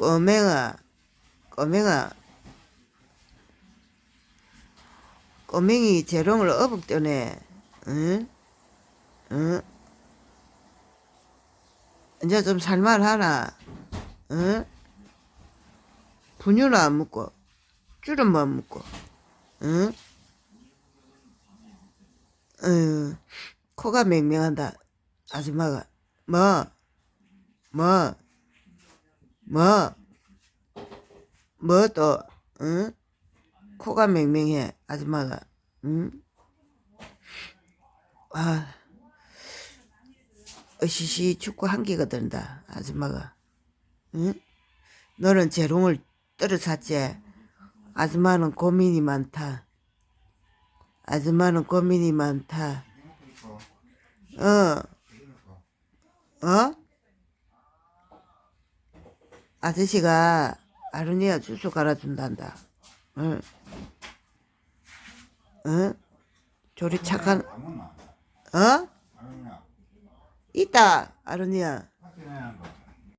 꼬맹아, 꼬맹아. 꼬맹이 재롱을 어복떠네. 응? 응? 이제 좀 살만하나? 응? 분유는 안 먹고, 쭈름만 먹고, 응? 응, 코가 맹맹한다. 아줌마가. 뭐? 뭐? 뭐? 뭐 또, 응? 코가 맹맹해, 아줌마가. 응? 아, 으시시 춥고 한기가 든다, 아줌마가. 응? 너는 재롱을 떨어 샀지? 아줌마는 고민이 많다. 아줌마는 고민이 많다. 어, 어? 아저씨가 아르니아 주소 갈아준단다. 응. 응? 조리 착한, 아무나 어? 아무나 있다, 아르니아.